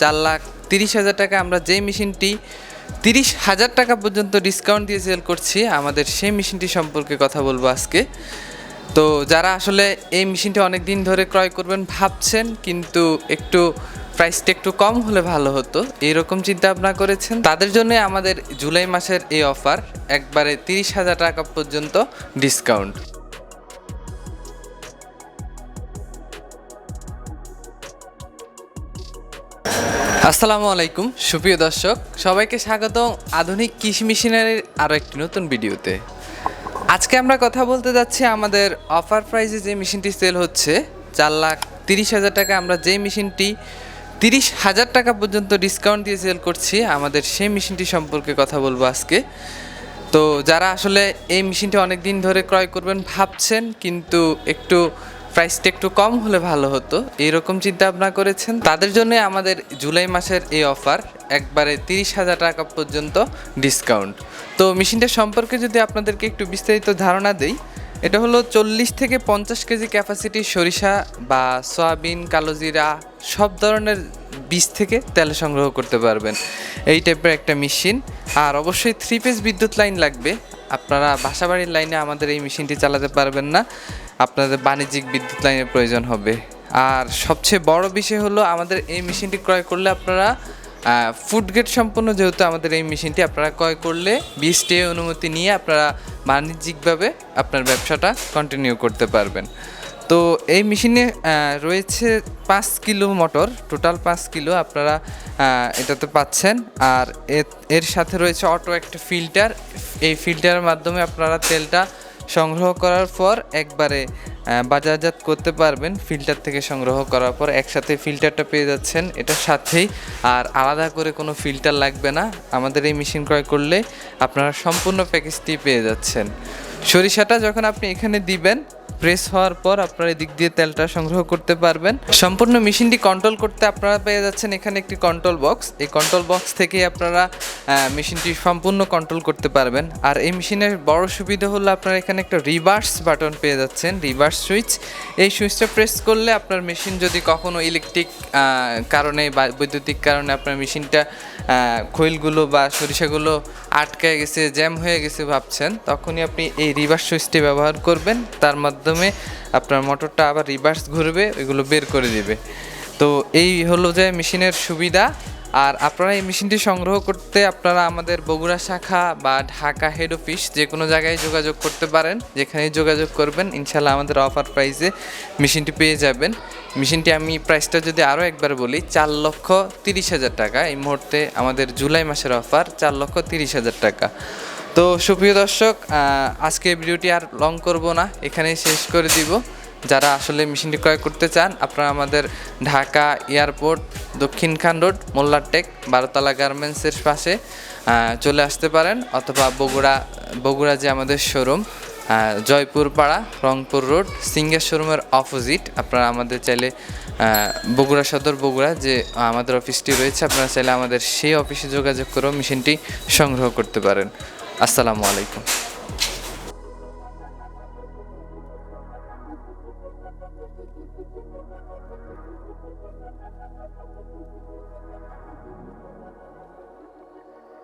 চার লাখ তিরিশ হাজার টাকা। আমরা যেই মেশিনটি তিরিশ হাজার টাকা পর্যন্ত ডিসকাউন্ট দিয়ে সেল করছি, আমাদের সেই মেশিনটি সম্পর্কে কথা বলব আজকে। তো যারা আসলে এই মেশিনটি অনেক দিন ধরে ক্রয় করবেন ভাবছেন, কিন্তু একটু প্রাইসটা একটু কম হলে ভালো হতো, এরকম চিন্তা ভাবনা করেছেন, তাদের জন্য আমাদের জুলাই মাসের এই অফার একবারে তিরিশ হাজার টাকা পর্যন্ত ডিসকাউন্ট আসসালামু আলাইকুম, সুপ্রিয় দর্শক, সবাইকে স্বাগত আধুনিক কৃষি মেশিনারির আরও একটি নতুন ভিডিওতে। আজকে আমরা কথা বলতে যাচ্ছি আমাদের অফার প্রাইসে যে মেশিনটি সেল হচ্ছে, চার লাখ তিরিশ হাজার টাকা আমরা যেই মেশিনটি তিরিশ হাজার টাকা পর্যন্ত ডিসকাউন্ট দিয়ে সেল করছি, আমাদের সেই মেশিনটি সম্পর্কে কথা বলব আজকে। তো যারা আসলে এই মেশিনটি অনেক দিন ধরে ক্রয় করবেন ভাবছেন, কিন্তু একটু প্রাইসটা একটু কম হলে ভালো হতো। এইরকম চিন্তা ভাবনা করেছেন। তাদের জন্য আমাদের জুলাই মাসের এই অফার একবারে তিরিশ হাজার টাকা পর্যন্ত ডিসকাউন্ট তো মেশিনটা সম্পর্কে যদি আপনাদেরকে একটু বিস্তারিত ধারণা দেই, এটা হলো চল্লিশ থেকে পঞ্চাশ কেজি ক্যাপাসিটির সরিষা বা সয়াবিন কালোজিরা সব ধরনের বীজ থেকে তেল সংগ্রহ করতে পারবেন। এই টাইপের একটা মেশিন। আর অবশ্যই থ্রি পেজ বিদ্যুৎ লাইন লাগবে। আপনারা বাসাবাড়ির লাইনে আমাদের এই মেশিনটি চালাতে পারবেন না। আপনাদের বাণিজ্যিক বিদ্যুৎ লাইনের প্রয়োজন হবে। আর সবচেয়ে বড় বিষয় হলো, আমাদের এই মেশিনটি ক্রয় করলে আপনারা ফুড গেট সম্পন্ন যেহেতু আমাদের এই মেশিনটি আপনারা ক্রয় করলে বিএসটি অনুমতি নিয়ে আপনারা বাণিজ্যিকভাবে আপনার ব্যবসাটা কন্টিনিউ করতে পারবেন। তো এই মেশিনে রয়েছে পাঁচ কিলো মোটর টোটাল পাঁচ কিলো আপনারা এটাতে পাচ্ছেন। আর এর সাথে রয়েছে অটো একটা ফিল্টার এই ফিল্টারের মাধ্যমে আপনারা তেলটা সংগ্রহ করার পর একবারে বাজারজাত করতে পারবেন। ফিল্টার থেকে সংগ্রহ করার পর একসাথে ফিল্টারটা পেয়ে যাচ্ছেন। এটার সাথেই। আর আলাদা করে কোনো ফিল্টার লাগবে না। আমাদের এই মেশিন ক্রয় করলে আপনারা সম্পূর্ণ প্যাকেজটি পেয়ে যাচ্ছেন। সরিষাটা যখন আপনি এখানে দিবেন প্রেস হওয়ার পর আপনারা এদিক দিয়ে তেলটা সংগ্রহ করতে পারবেন। সম্পূর্ণ মেশিনটি কন্ট্রোল করতে আপনারা পেয়ে যাচ্ছেন এখানে একটি কন্ট্রোল বক্স এই কন্ট্রোল বক্স থেকে আপনারা মেশিনটি সম্পূর্ণ কন্ট্রোল করতে পারবেন। আর এই মেশিনের বড় সুবিধা হলো আপনারা এখানে একটা রিভার্স বাটন পেয়ে যাচ্ছেন রিভার্স সুইচ এই সুইচটা প্রেস করলে আপনার মেশিন যদি কখনো ইলেকট্রিক কারণে বা বৈদ্যুতিক কারণে আপনার মেশিনটা খৈলগুলো বা সরিষাগুলো আটকে গেছে জ্যাম হয়ে গেছে ভাবছেন, তখনই আপনি এই রিভার্স সুইচটি ব্যবহার করবেন। তার মাধ্যমে আপনার মোটরটা আবার রিভার্স ঘুরবে এগুলো বের করে দিবে। তো এই হলো যে মেশিনের সুবিধা। আর আপনারা এই মেশিনটি সংগ্রহ করতে আপনারা আমাদের বগুড়া শাখা বা ঢাকা হেড অফিস যে কোনো জায়গায় যোগাযোগ করতে পারেন, যেখানেই যোগাযোগ করবেন ইনশাল্লাহ আমাদের অফার প্রাইসে মেশিনটি পেয়ে যাবেন। মেশিনটি আমি প্রাইসটা যদি আরও একবার বলি, চার লক্ষ তিরিশ হাজার টাকা। এই মুহূর্তে আমাদের জুলাই মাসের অফার চার লক্ষ তিরিশ হাজার টাকা। তো সুপ্রিয় দর্শক আজকে ভিডিওটি আর লং করব না, এখানেই শেষ করে দিব। যারা আসলে মেশিনটি ক্রয় করতে চান, আপনারা আমাদের ঢাকা এয়ারপোর্ট, দক্ষিণ খান রোড মোল্লারটেক বারোতলা গার্মেন্টসের পাশে চলে আসতে পারেন, অথবা বগুড়া বগুড়া যে আমাদের showroom Joypur Para Rangpur road, Singer শোরুমের অপোজিট আপনারা আমাদের চাইলে বগুড়া সদর বগুড়া যে আমাদের অফিসটি রয়েছে, আপনারা চাইলে আমাদের সেই অফিসে যোগাযোগ করেও মেশিনটি সংগ্রহ করতে পারেন। আসসালামু আলাইকুম